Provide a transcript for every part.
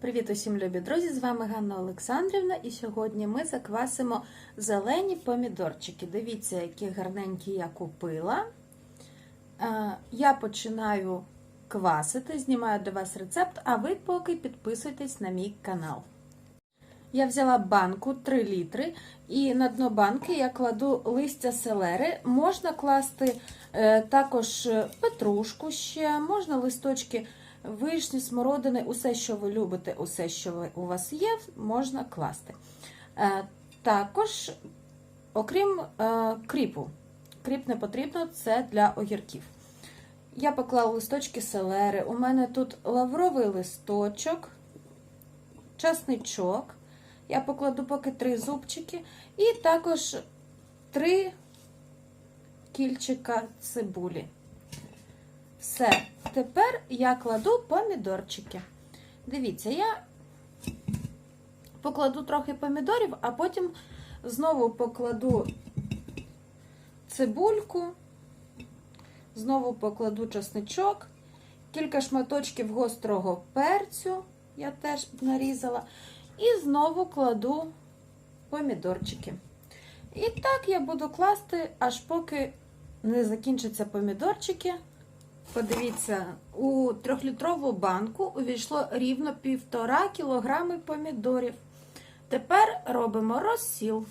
Привіт усім любі друзі! З вами Ганна Олександрівна, і сьогодні ми заквасимо зелені помідорчики. Дивіться, які гарненькі я купила. Е, Я починаю квасити, знімаю для вас рецепт, а ви поки підписуйтесь на мій канал. Я взяла банку 3 літри, і на дно банки я кладу листя селери. Можна класти е, також петрушку ще, можна листочки вишні, смородини, усе, що ви любите, усе, що ви, у вас є, можна класти. Е, також, окрім е, кріпу, кріп не потрібно, це для огірків. Я поклала листочки селери. У мене тут лавровий листочок, часничок. Я покладу поки три зубчики, і також три кільчика цибулі. Все, тепер я кладу помідорчики. Дивіться, я покладу трохи помідорів, а потім знову покладу цибульку, знову покладу чесничок, кілька шматочків гострого перцю, я теж нарізала, і знову кладу помідорчики. І так я буду класти, аж поки не закінчаться помідорчики. Подивіться, у трьохлітрову банку увійшло рівно півтора кілограми помідорів. Тепер робимо розсіл.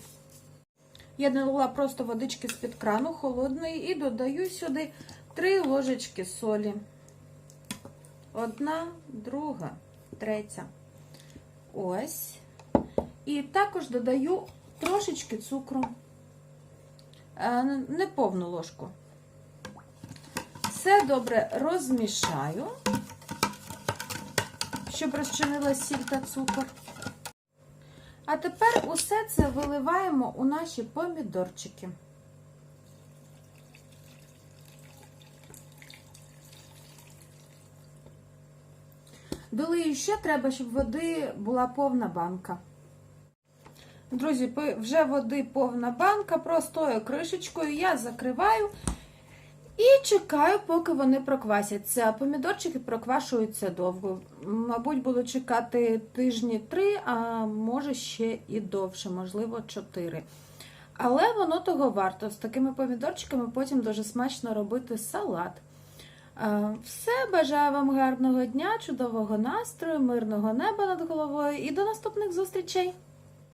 Я налила просто водички з-під крану холодної і додаю сюди 3 ложечки солі. Одна, друга, третя. Ось. І також додаю трошечки цукру. Е, Не повну ложку. Все добре розмішаю, щоб розчинилась сіль та цукор. А тепер усе це виливаємо у наші помідорчики. Долию ще треба, щоб води була повна банка. Друзі, вже води повна банка, простою кришечкою я закриваю. І чекаю, поки вони проквасяться. Помідорчики проквашуються довго. Мабуть, буду чекати тижні три, а може ще і довше, можливо, чотири. Але воно того варто. З такими помідорчиками потім дуже смачно робити салат. Все, бажаю вам гарного дня, чудового настрою, мирного неба над головою і до наступних зустрічей!